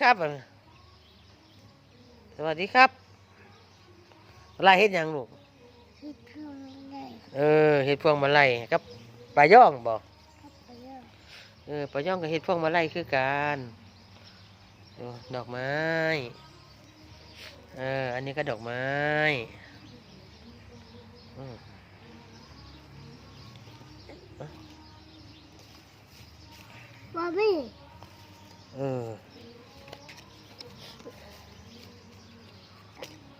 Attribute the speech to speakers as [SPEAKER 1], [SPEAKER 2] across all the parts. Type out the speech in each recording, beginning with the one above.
[SPEAKER 1] ครับ สวัสดีครับอะไรเฮ็ดหยังลูก
[SPEAKER 2] ที่เพิ่มเลย
[SPEAKER 1] เออเฮ็ดพวงมาลัยกับปลาย่องบ่
[SPEAKER 2] ครับไปเยอะ
[SPEAKER 1] เออปลาย่องกับเฮ็ดพวงมาลัยคือกันดูดอกไม้เอออันนี้ก็ดอกไม้อืม
[SPEAKER 2] บอบบี้
[SPEAKER 1] เออ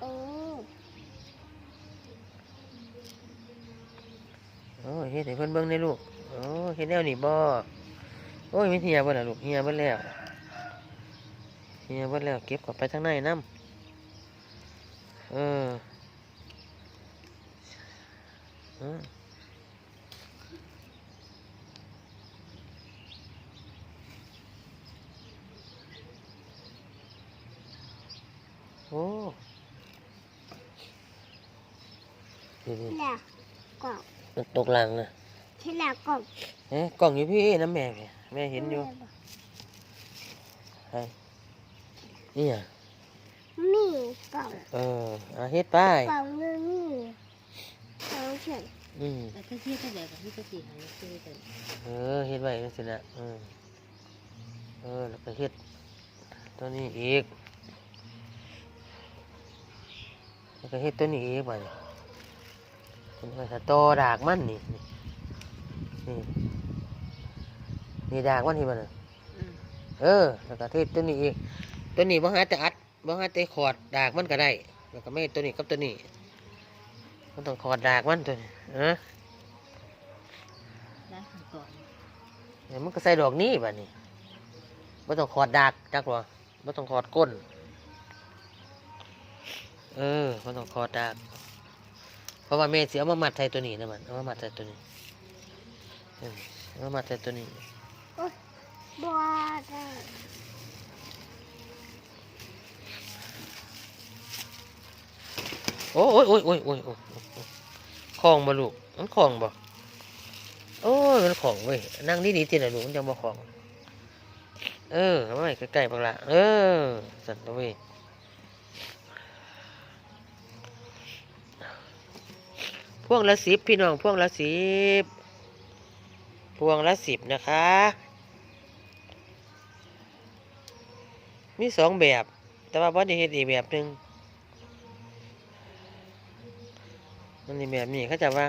[SPEAKER 2] โอ้
[SPEAKER 1] โอ้เฮ็ดให้เพิ่นเบิ่งได้ลูกโอ้เฮ็ดแนวนี้บ่โอ้ยม่เหียบ่ล่ะลูกเหียเบิดแล้วเหียเบิดแล้วเก็บกลับไปทางในนํเออเออโอ้ ดีดี
[SPEAKER 2] หลักกล่อง
[SPEAKER 1] มันตกหลังนะ
[SPEAKER 2] ที่หลักกล่อง
[SPEAKER 1] เอ๊ะกล่องอยู่พี่น้ำแม่แม่แม่เห็นอยู่ไอ้นี่อะ
[SPEAKER 2] มีกล่อง
[SPEAKER 1] เอออาเฮ็ดไป้าย
[SPEAKER 2] กล่องนึงนี่กล่องเฉย
[SPEAKER 1] อืม
[SPEAKER 3] แต่ถ้าเทียบกันแบบกับที่ตะกี้หายคือกัน
[SPEAKER 1] เออเฮ็ดไว้จังซี่นะอืมเออแล้วก็เฮ็ดตัวนี้อีกแล้วก็เฮ็ดตัวนี้อีกบัดนี้ เป็นไว้ถ้าโตดากมันนี่นี่นี่นี่ดากมันที่มันน่ะ
[SPEAKER 3] อืม
[SPEAKER 1] เออแล้วก็เทศตัวนี้อีกตัวนี้บ่หาแต่อัดบ่หาแต่ขอดดากมันก็ได้แล้วก็ไม่ตัวนี้กับตัวนี้มันต้องขอดดากมันตัวนี้เออ
[SPEAKER 3] ได้ขั้นก่อน
[SPEAKER 1] เดี๋ยวมันก็ใส่ดอกนี้บัดนี้บ่ต้องขอดดากจักหรอบ่ต้องขอดก้น เออบ่ต้องขอดดาก เพราะว่าแม่สิเอามามัดใส่ตัวนี้นะมันเอามามัดใส่ตัวนี้เอามามัดใส่ตัวนี้
[SPEAKER 2] บัวได้
[SPEAKER 1] โอ้ยโอ้ยโอ้ยโอ้ยโอ้ยโอ้ยโอ้ยคลองบ่ลูกมันคลองบ่โอ้ยมันของเว้ยนั่งดีๆติน่ะลูกมันจังบ่ของ เออไว้ใกล้ๆบักละเออสัตัวเว้ย พวงละสิบพี่น้องพวงละสิบพวงละสิบนะคะ มีสองแบบ แต่ว่าบ่ได้เฮ็ดอีกแบบหนึ่งมันนี่แบบนี้เขาจะว่า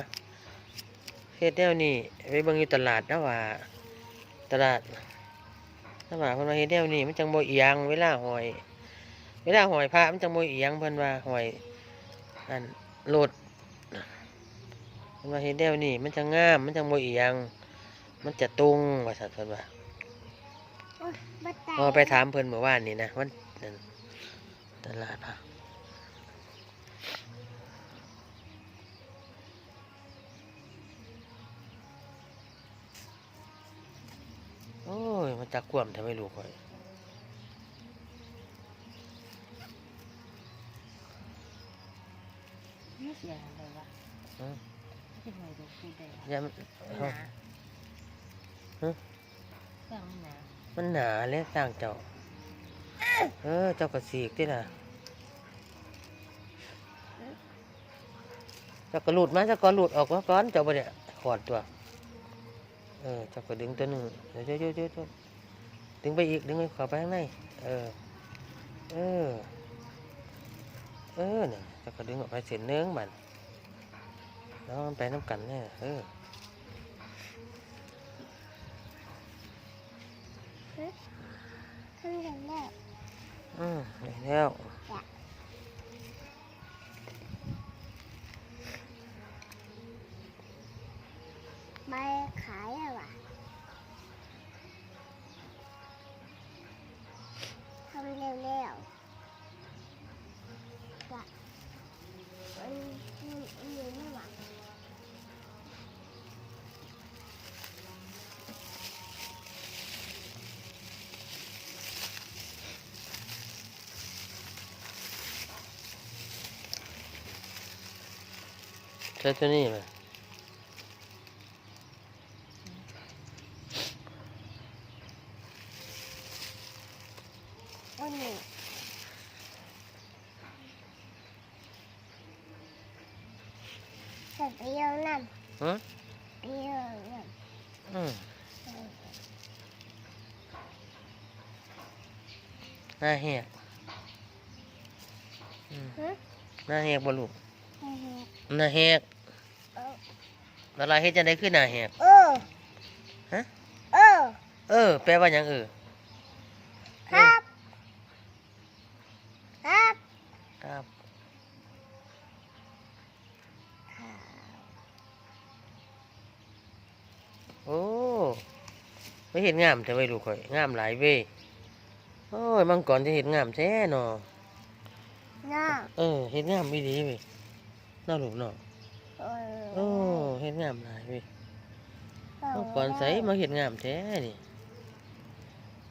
[SPEAKER 1] เฮ็ดแนวนี้ไปเบิ่งอยู่ตลาดนะว่า ตลาดนะว่าเพิ่นว่าเฮ็ดแนวนี้มันจังบ่เอียงเวลาหอย เวลาหอยพระมันจังบ่เอียงเพิ่นว่าหอยอันโลด เพิ่นว่าเฮ็ดแนวนี้มันจังงาม มันจังบ่เอียงมันจะตรงว่าซั่นเพิ่นว่า
[SPEAKER 2] โอ้ยบัตร
[SPEAKER 1] พอไปถามเพิ่นเมื่อวานนี่นะวันนั้นตลาดพระโอ้ย มันจักกวมทำไมลูกข่อย
[SPEAKER 3] นี่เสียอะไรวะ
[SPEAKER 1] อืม
[SPEAKER 3] ที่หน่วยดูคือได้
[SPEAKER 1] ยาม
[SPEAKER 3] ห
[SPEAKER 1] เอ้า
[SPEAKER 3] นา
[SPEAKER 1] ฮะ
[SPEAKER 3] เครื่องมันหนา
[SPEAKER 1] มันหนาเลยต่างเจ้า เออ เจ้ากระสีกที่น่ะ เจ้ากระหลุดมาเจ้าก็หลุดออกมาก่อนเจ้าบ่เนี่ยขอดตัว เออ เจ้าก็ดึงตัวหนึ่งเดี๋ยวเดี๋ยวเดี๋ยวเดี๋ยวดึงไปอีก ดึงไปขอไปข้างใน เออ เออ เออเนี่ยเจ้าก็ดึงออกไปเส้นหนึงบัด แล้วมันไปน้ำกันเนี่ยเออ
[SPEAKER 2] ทำอย่างแล้ว
[SPEAKER 1] อืมได้แล้ว
[SPEAKER 2] ไม่ขายอะวะทำเร็วๆ
[SPEAKER 1] ใช้ตัวนี้มา
[SPEAKER 2] อันนี้จะเปรี้ยวน้
[SPEAKER 1] ฮะำ
[SPEAKER 2] เปรี้ยวน้
[SPEAKER 1] อืมำหน้าแหกอืม
[SPEAKER 2] ฮะ
[SPEAKER 1] หน้าแหกบ่ลูก
[SPEAKER 2] อือฮึ
[SPEAKER 1] หน้าแหก
[SPEAKER 2] เออ
[SPEAKER 1] ละลายเฮ็ดจังได๋คือหน้าแหก
[SPEAKER 2] เออ
[SPEAKER 1] ฮะ
[SPEAKER 2] เออ
[SPEAKER 1] เออ แปลว่าหยังเออ
[SPEAKER 2] ครับ ครับ
[SPEAKER 1] ครับโอ้ไม่เห็นงามแต่ไว้ยลูกข่อยงามหลายเว้ยโอ้ยมังกรจะเห็นงามแท้เนาะ
[SPEAKER 2] น้า
[SPEAKER 1] เออเห็นงามอีดีเว้ย น่าลูกเนาะ
[SPEAKER 2] เออ
[SPEAKER 1] โอ้เห็นงามหลายเว้ยมังกรใสมาเห็นงามแท้นี่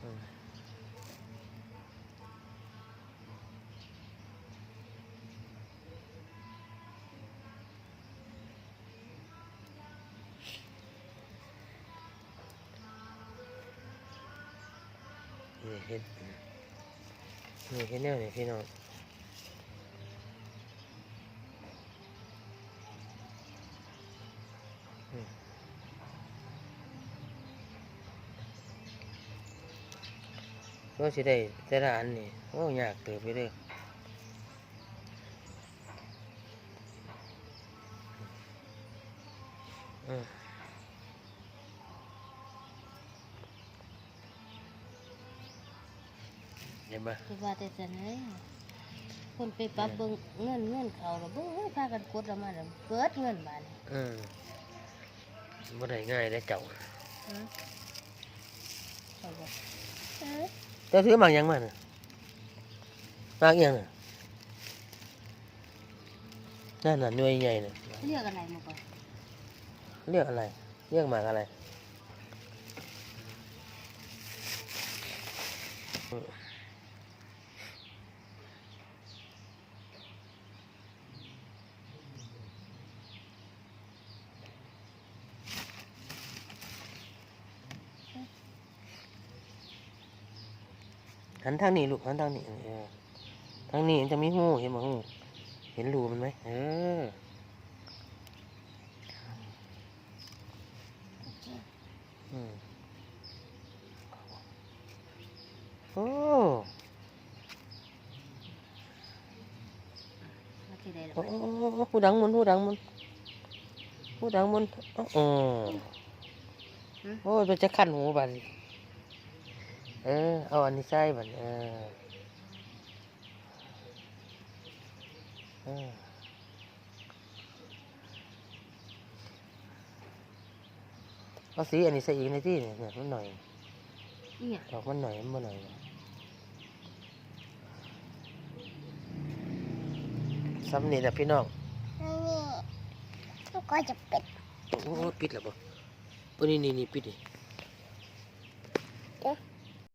[SPEAKER 1] อืมนี่เห็นนี่เห็นแนวนี่พี่น้อง ก็สิได้แต่ละอันนี่โอ้ยากเติบไปเด้ออืมเห็นปะ
[SPEAKER 3] คือว่าแต่จะไหนคนไปปรับเบิ่งเงินเงินเขาแล้วเบิ่งพากันกดแล้วมาแล้วเกิดเงินบาดนี้
[SPEAKER 1] อืมบ่ได้ง่ายได้อเจ้า
[SPEAKER 3] ฮะเขาบอก
[SPEAKER 2] เออ
[SPEAKER 1] เจ้าถือหมากหยังมาน่ะหมากหยังน่ะนั่นน่ะหน่วยใหญ่น่ะ
[SPEAKER 3] เรียกอะไรมาก่อน
[SPEAKER 1] เรียกอะไรเรียกหมากอะไร หันทางนี้ลูกหันทางนี้เออทางนี้มันจะมีหูเห็นไหมหูเห็นรูมันไหมเอออืมโอ้
[SPEAKER 3] มาที่ใดล่ะ
[SPEAKER 1] โอ้โอ้ผู้ดังมันผู้ดังมันผู้ดังมันโอ้โอ้ตัวจะขั้นหูบัดนี้เออ เอาอันนี้ใส่บัดเออเออเอาสีอันนี้ใส่อีกในที่เนี่ยเนี่ยมันหน่อย
[SPEAKER 3] อีหยัง
[SPEAKER 1] ดอกมันหน่อยมันบ่หน่อยซ้ำนี่แหละพี่น้อง
[SPEAKER 2] แล้วนี่แล้วก็จะเป็ด
[SPEAKER 1] โอ้โหปิดแล้วบ่โอ้นี่นี่นี่ปิดดิ